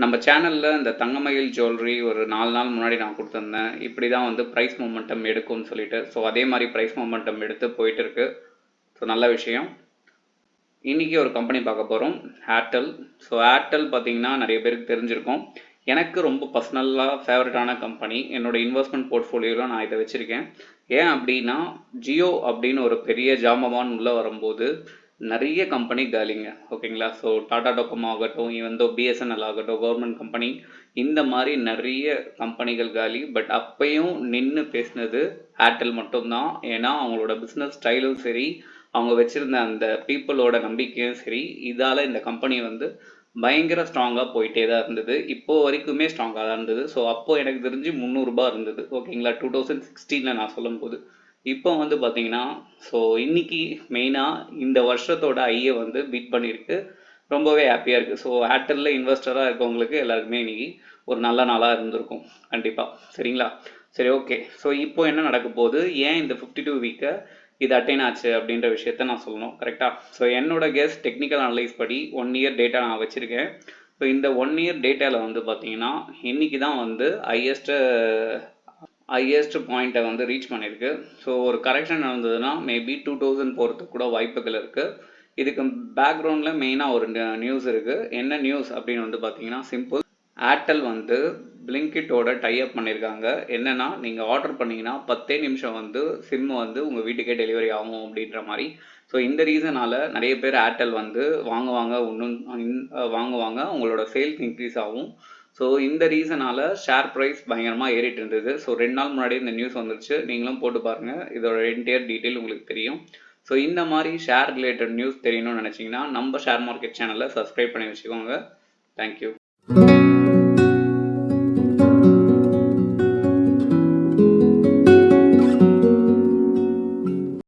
நம்ம சேனலில் இந்த தங்கமயில் ஜுவல்லரி ஒரு நாலு நாள் முன்னாடி நான் கொடுத்துருந்தேன். இப்படி தான் வந்து ப்ரைஸ் மூமெண்டம் எடுக்கும்னு சொல்லிட்டு. ஸோ அதே மாதிரி ப்ரைஸ் மூமெண்டம் எடுத்து போயிட்டு இருக்கு ஸோ நல்ல விஷயம். இன்றைக்கி ஒரு கம்பெனி பார்க்க போகிறோம் ஏர்டெல் ஸோ ஏர்டெல் பார்த்தீங்கன்னா நிறைய பேருக்கு தெரிஞ்சிருக்கும். எனக்கு ரொம்ப பர்சனலாக ஃபேவரட்டான கம்பெனி என்னோட இன்வெஸ்ட்மெண்ட் போர்ட்ஃபோலியோவில் நான் இதை வச்சுருக்கேன். ஏன் அப்படின்னா ஜியோ அப்படின்னு ஒரு பெரிய ஜாமவான் உள்ளே வரும்போது நிறைய கம்பெனி காலிங்க ஓகேங்களா ஸோ டாடா டோக்கமோ ஆகட்டும் இவந்தோ பிஎஸ்என்எல் ஆகட்டும் கவர்மெண்ட் கம்பெனி இந்த மாதிரி நிறைய கம்பெனிகள் காலி. பட் அப்பையும் நின்று பேசினது ஏர்டெல் மட்டும்தான். ஏன்னா அவங்களோட பிஸ்னஸ் ஸ்டைலும் சரி அவங்க வச்சுருந்த அந்த பீப்புளோட நம்பிக்கையும் சரி இதால் இந்த கம்பெனி வந்து பயங்கர ஸ்ட்ராங்காக போயிட்டே தான் இருந்தது. இப்போ வரைக்குமே ஸ்ட்ராங்காக தான் இருந்தது. ஸோ அப்போது எனக்கு தெரிஞ்சு முந்நூறுரூபா இருந்தது ஓகேங்களா டூ தௌசண்ட் சிக்ஸ்டீனில் நான் சொல்லும்போது. இப்போ வந்து பார்த்தீங்கன்னா ஸோ இன்னைக்கு மெயினாக இந்த வருஷத்தோட ஐயை வந்து பீட் பண்ணியிருக்கு ரொம்பவே ஹாப்பியாக இருக்குது ஸோ ஏர்டெல்லில் இன்வெஸ்டராக இருக்கவங்களுக்கு எல்லாருக்குமே இன்னைக்கு ஒரு நல்ல நாளாக இருந்திருக்கும். கண்டிப்பாக சரிங்களா? சரி ஓகே ஸோ இப்போ என்ன நடக்க போகுது? ஏன் இந்த ஃபிஃப்டி டூ வீக்கை இது அட்டைன் ஆச்சு அப்படின்ற விஷயத்த நான் சொல்லணும். கரெக்டாக ஸோ என்னோட கெஸ் டெக்னிக்கல் அனலைஸ் படி ஒன் இயர் டேட்டா நான் வச்சுருக்கேன். ஸோ இந்த ஒன் இயர் டேட்டாவில் வந்து பார்த்தீங்கன்னா இன்னைக்கு தான் வந்து ஹையஸ்ட்டு ஹையஸ்ட் பாயிண்ட்டை வந்து ரீச் பண்ணியிருக்கு ஸோ ஒரு கரெக்ஷன் நடந்ததுன்னா மேபி டூ தௌசண்ட் போகிறதுக்கு கூட வாய்ப்புகள் இருக்குது இதுக்கு பேக்ரவுண்டில் மெயினாக ஒரு நியூஸ் இருக்குது என்ன நியூஸ் அப்படின்னு வந்து பார்த்தீங்கன்னா சிம்பிள் ஏர்டெல் வந்து பிளிங்கிட்டோட டைப் பண்ணியிருக்காங்க என்னென்னா நீங்கள் ஆர்டர் பண்ணிங்கன்னா பத்தே நிமிஷம் வந்து சிம் வந்து உங்கள் வீட்டுக்கே டெலிவரி ஆகும் அப்படின்ற மாதிரி. ஸோ இந்த ரீசனால் நிறைய பேர் ஏர்டெல் வந்து வாங்குவாங்க இன்னும் வாங்குவாங்க உங்களோட சேல்ஸ் இன்க்ரீஸ் ஆகும். ஸோ இந்த ரீசனால் ஷேர் ப்ரைஸ் பயங்கரமாக ஏறிட்டு இருந்தது. ஸோ ரெண்டு நாள் முன்னாடி இந்த நியூஸ் வந்துருச்சு. நீங்களும் போட்டு பாருங்கள் இதோட என்டையர் டீட்டெயில் உங்களுக்கு தெரியும். ஸோ இந்த மாதிரி ஷேர் ரிலேட்டட் நியூஸ் தெரியணும்னு நினச்சிங்கன்னா நம்ம ஷேர் மார்க்கெட் சேனலை சப்ஸ்கிரைப் பண்ணி வச்சுக்கோங்க. தேங்க்யூ